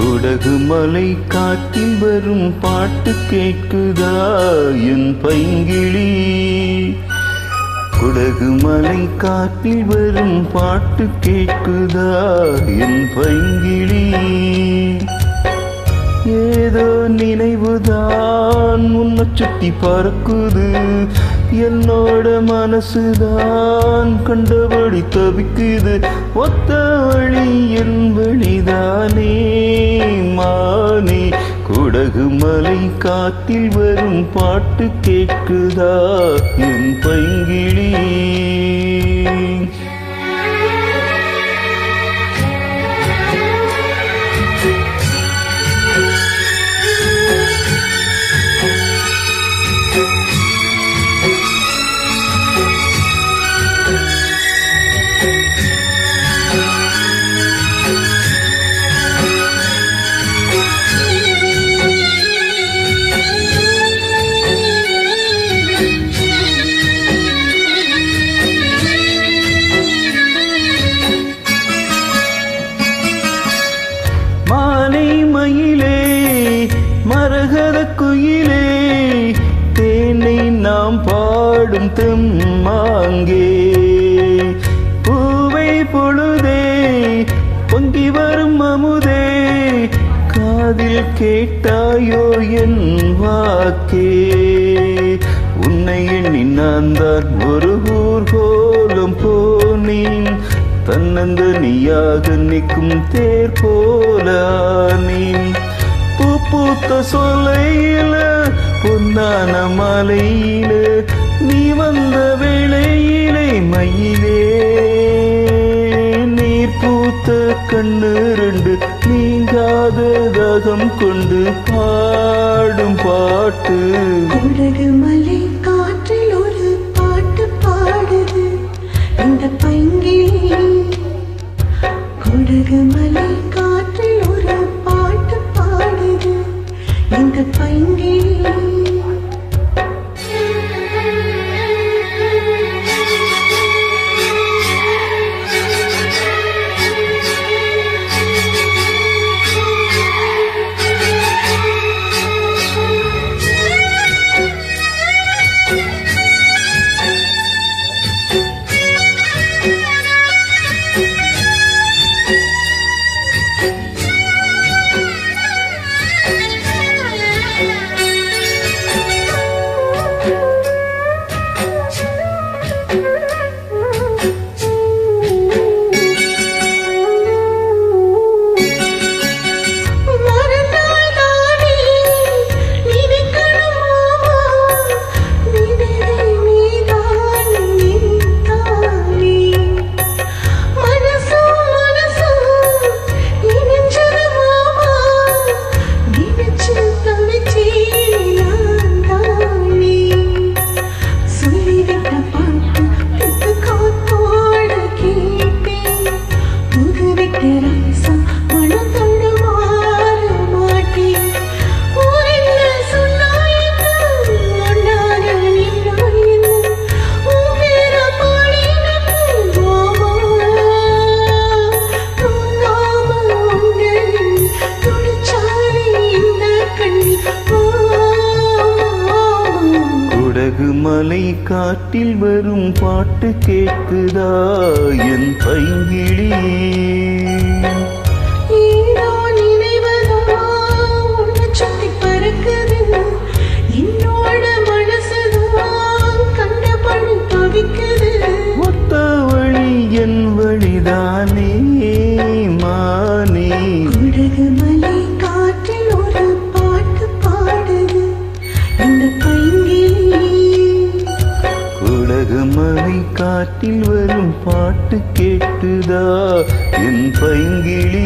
குடகு மலை காட்டில் வரும் பாட்டு கேட்குதா? என் பைங்கிழி. குடகு மலை காட்டில் வரும் பாட்டு கேட்குதா? என் பைங்கிழி. ஏதோ நினைவுதான் உன்னை சுத்தி பறக்குது. என்னோட மனசுதான் கண்டபடி தவிக்குது. ஒத்த வழி என் வழிதானே மானே. குடகு மலை காத்தில் வரும் பாட்டு கேட்குதா என் பைங்கிளி. கேட்டாயோ என் வாக்கே? உன்னை எண்ணி நான் தான் ஒரு ஊர்கோலம் போனேன். தன்னந்தனியாக நிற்கும் தேர் போலானேன் பூ பூத்த சொலையில பொன்னான மலையில நீ வந்த வேளையிலே மயிலே. நீர் பூத்த கண்ணு ரெண்டு நீ உலகம் கொண்டு பாடும் பாட்டு. உலகு மலை காற்றில் ஒரு பாட்டு பாடுது. இந்த பைங்கிளி உலகு மலை காற்றில் ஒரு பாட்டு பாடுது. இந்த பைங்கிளி மலை காட்டில் வரும் பாட்டு கேட்குதா என் பைங்கிழி மலை காட்டில் வரும் பாட்டு கேட்டுதா? என் பைங்கிழி